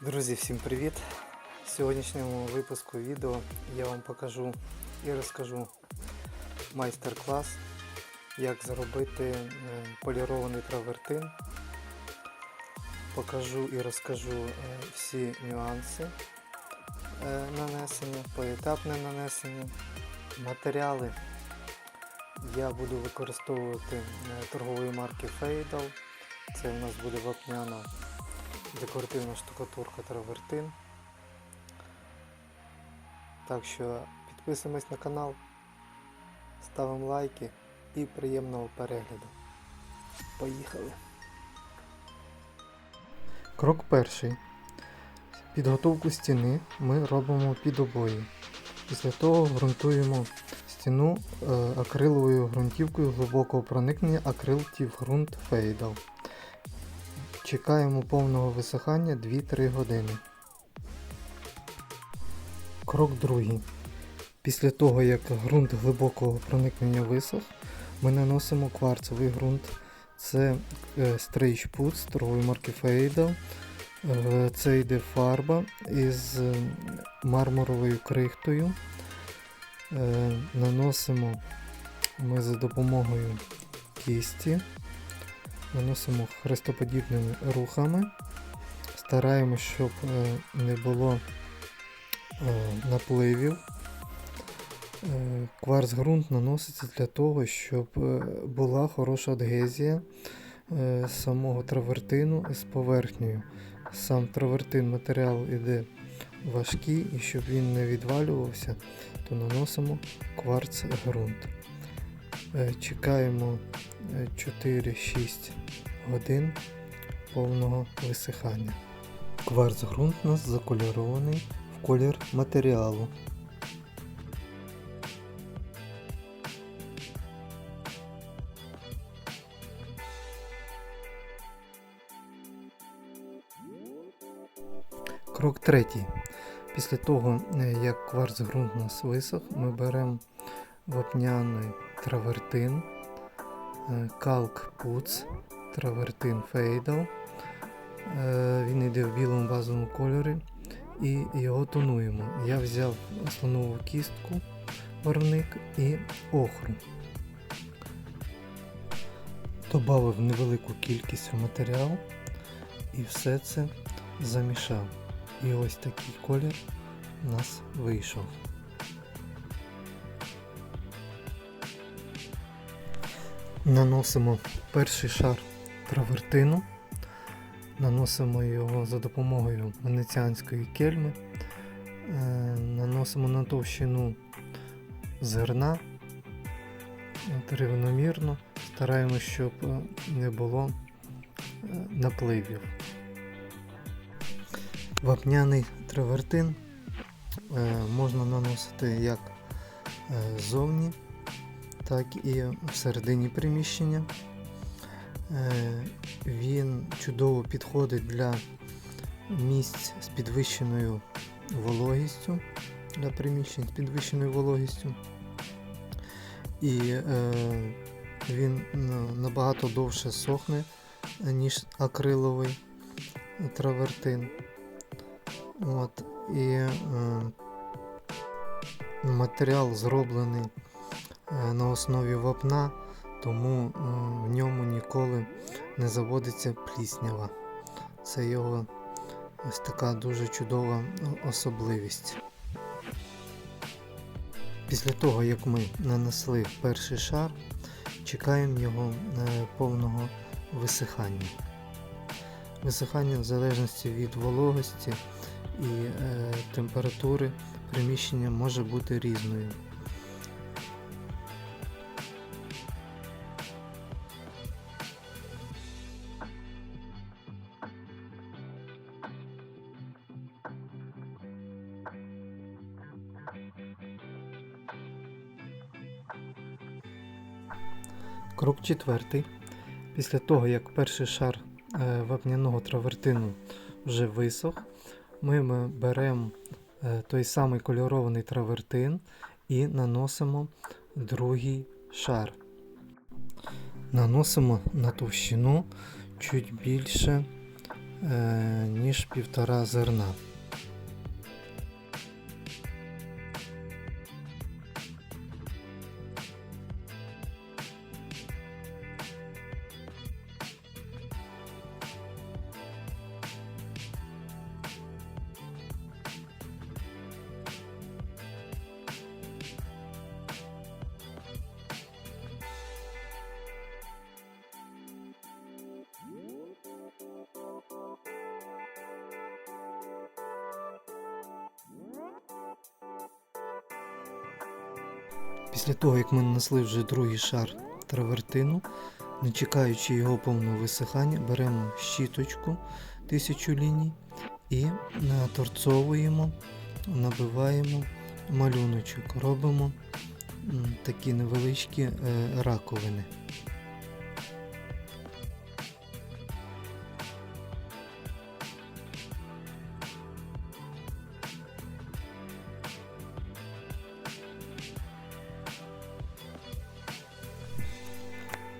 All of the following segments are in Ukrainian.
Друзі, всім привіт! В сьогоднішньому випуску відео я вам покажу і розкажу майстер-клас, як зробити е, полірований травертин. Покажу і розкажу е, всі нюанси е, нанесення, поетапне нанесення, матеріали. Я буду використовувати торгової марки Фейдал. Це у нас буде вапняна декоративна штукатурка травертин. Так що підписуємось на канал, ставимо лайки і приємного перегляду. Поїхали! Крок перший. Підготовку стіни ми робимо під обої. Після того ґрунтуємо стіну е, акриловою ґрунтівкою глибокого проникнення акрил ґрунт Фейдал. Чекаємо повного висихання 2-3 години. Крок другий. Після того, як ґрунт глибокого проникнення висох, ми наносимо кварцевий ґрунт. Це е, Stage Puts торгової марки Fadal. Е, Це йде фарба із мармуровою крихтою. Е, Наносимо ми за допомогою кісті наносимо хрестоподібними рухами. Стараємось, щоб е, не було е, напливів. Е, Кварц ґрунт наноситься для того, щоб була хороша адгезія самого травертину з поверхнею. Сам травертин матеріал іде важкий і щоб він не відвалювався, то наносимо кварц ґрунт. Чекаємо 4-6 годин повного висихання. Кварц ґрунт у нас закольорований в колір матеріалу. Крок третій. Після того, е, як кварц ґрунт у нас висох, ми беремо вапняний травертин, калк пуц, травертин фейдал. Е, Він йде в білому базовому кольорі і його тонуємо. Я взяв слонову кістку, барвник і охру. Добавив невелику кількість в матеріал і все це замішав. І ось такий колір у нас вийшов. Наносимо перший шар травертину, наносимо його за допомогою венеціанської кельми, е, наносимо на товщину зерна рівномірно, стараємося, щоб е, не було е, напливів. Вапняний травертин можна наносити як ззовні, так і всередині приміщення. Е, Він чудово підходить для місць з підвищеною вологістю, для приміщень з підвищеною вологістю. І е, він ну, набагато довше сохне, ніж акриловий травертин. От, і е, матеріал зроблений на основі вапна, тому е, в ньому ніколи не заводиться пліснява. Це його ось така дуже чудова особливість. Після того, як ми нанесли перший шар, чекаємо його е, повного висихання. Висихання в залежності від вологості і е, температури приміщення може бути різною. Крок четвертий. Після того, як перший шар е, вапняного травертину вже висох, ми беремо е, той самий кольорований травертин і наносимо другий шар. Наносимо на товщину чуть більше е, ніж півтора зерна. Після того, як ми нанесли вже другий шар травертину, не чекаючи його повного висихання, беремо щіточку тисячу ліній і наторцовуємо, набиваємо малюночок, робимо такі невеличкі е, раковини.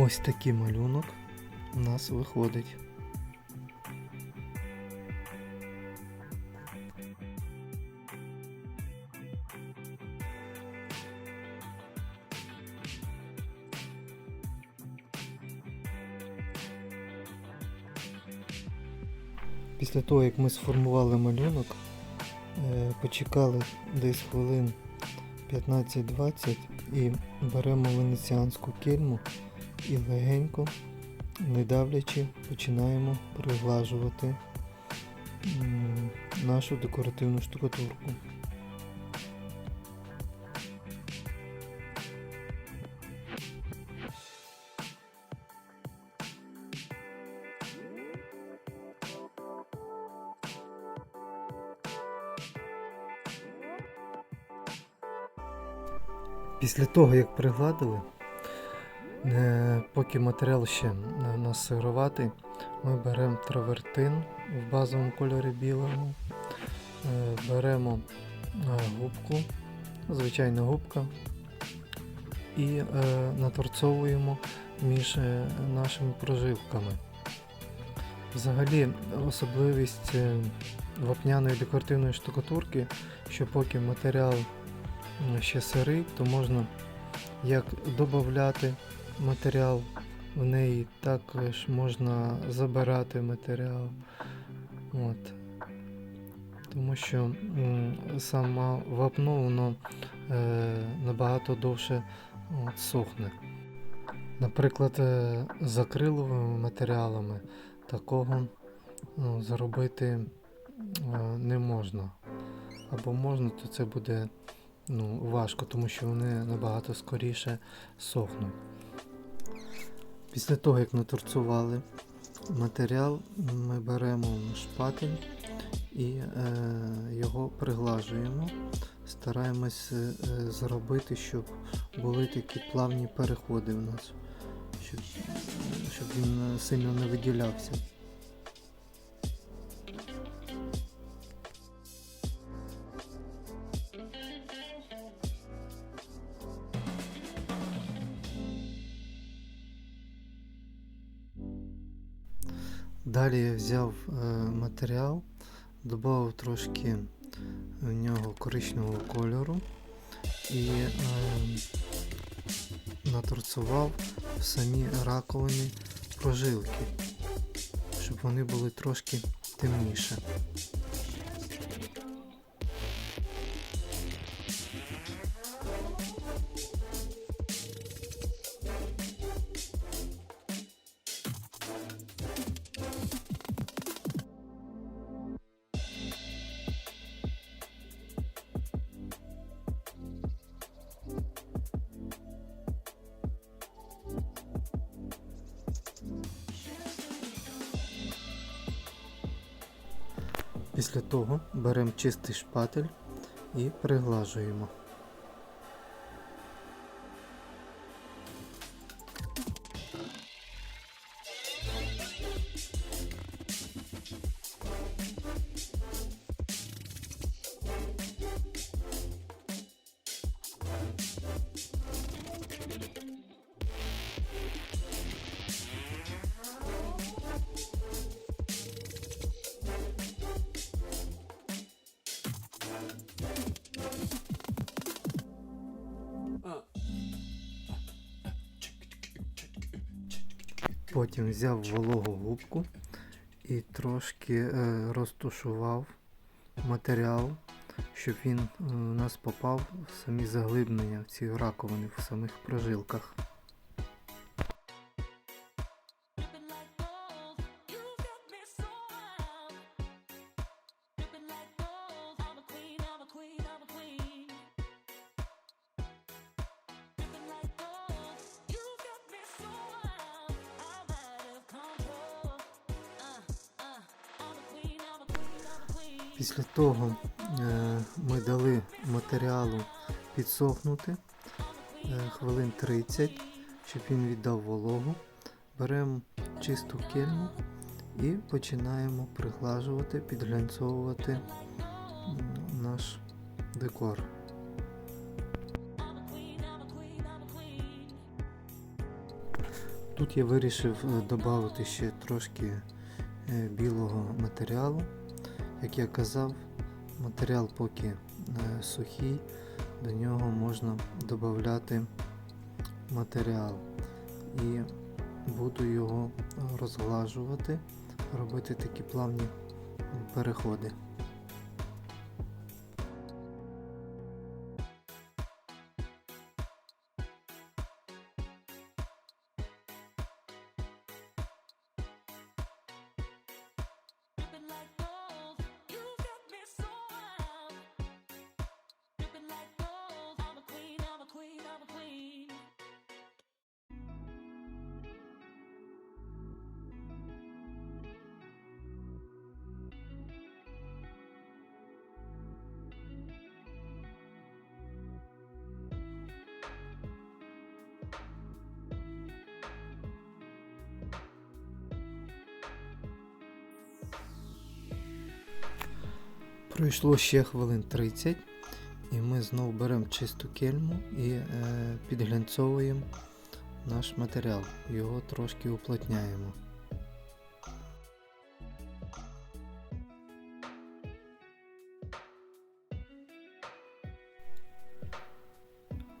Ось такий малюнок у нас виходить. Після того, як ми сформували малюнок, е, почекали десь хвилин 15-20 і беремо венеціанську кельму і легенько, не давлячи, починаємо приглажувати нашу декоративну штукатурку. Після того, як пригладили, поки матеріал ще у ми беремо травертин в базовому кольорі білому, е, беремо е, губку, звичайна губка, і е, наторцовуємо між е, нашими прожилками. Взагалі, особливість е, вапняної декоративної штукатурки, що поки матеріал ще сирий, то можна як додати матеріал в неї, також можна забирати матеріал. От. Тому що саме вапно воно е, набагато довше от, сохне. Наприклад, е, з акриловими матеріалами такого ну, зробити е, не можна. Або можна, то це буде ну, важко, тому що вони набагато скоріше сохнуть. Після того, як наторцували матеріал, ми беремо шпатель і е, його приглажуємо. Стараємось е, зробити, щоб були такі плавні переходи в нас, щоб, щоб він сильно не виділявся. Далі я взяв е, матеріал, додав трошки в нього коричневого кольору і е, наторцував в самі раковини прожилки, щоб вони були трошки темніше. Після того беремо чистий шпатель і приглажуємо. Потім взяв вологу губку і трошки е, розтушував матеріал, щоб він е, у нас попав в самі заглиблення в ці раковини в самих прожилках. Після того е, ми дали матеріалу підсохнути е, хвилин 30, щоб він віддав вологу. Беремо чисту кельму і починаємо приглажувати, підглянцовувати наш декор. Тут я вирішив додати ще трошки е, білого матеріалу. Як я казав, матеріал поки е, сухий, до нього можна додати матеріал. І буду його розглажувати, робити такі плавні переходи. Пройшло ще хвилин 30, і ми знову беремо чисту кельму і е, підглянцовуємо наш матеріал. Його трошки уплотняємо.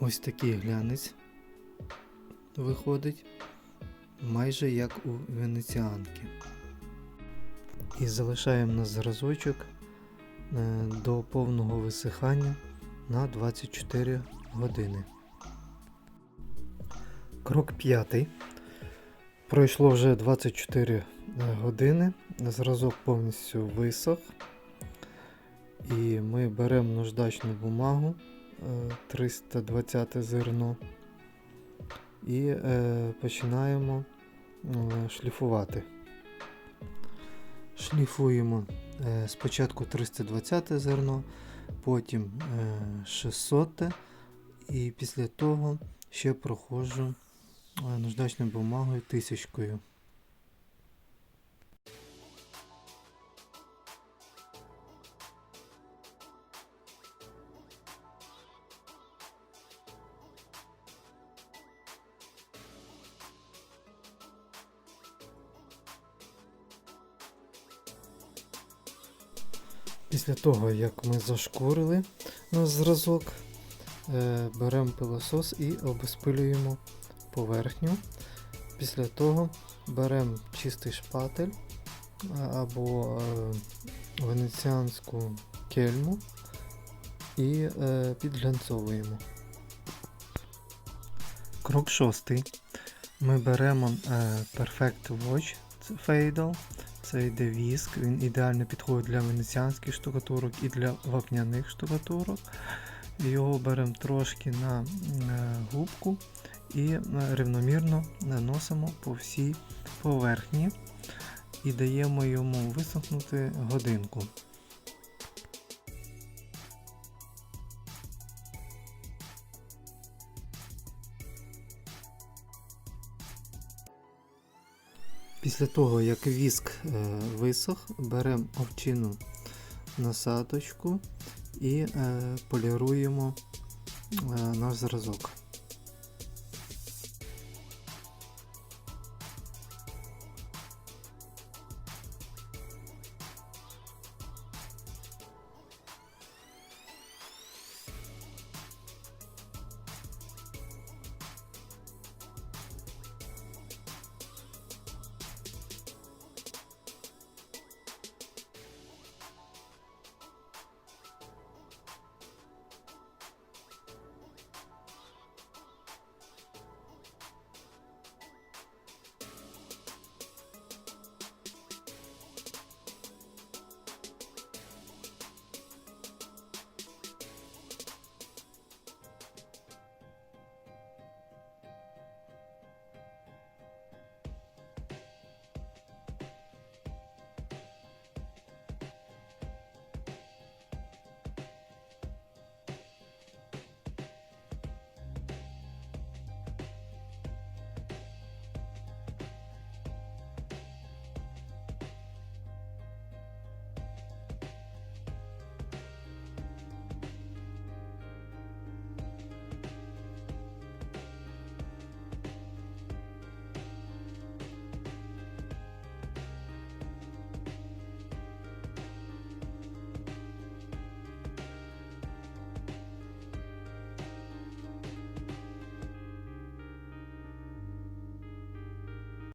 Ось такий глянець виходить, майже як у венеціанки. І залишаємо на зразочок до повного висихання на 24 години. Крок п'ятий. Пройшло вже 24 години. Зразок повністю висох. І ми беремо наждачну бумагу е, 320 зерно і е, починаємо е, шліфувати. Шліфуємо е, спочатку 320 зерно, потім е, 600 і після того ще проходжу е, наждачною бумагою тисячкою. Після того, як ми зашкурили наш зразок, е, беремо пилосос і обезпилюємо поверхню. Після того беремо чистий шпатель або е, венеціанську кельму і е, підглянцовуємо. Крок шостий. Ми беремо Perfect Watch Fatal. Це йде віск, він ідеально підходить для венеціанських штукатурок і для вапняних штукатурок. Його беремо трошки на е, губку і е, рівномірно наносимо по всій поверхні і даємо йому висохнути годинку. Після того, як віск е, висох, беремо овчину насадочку і е, поліруємо е, наш зразок.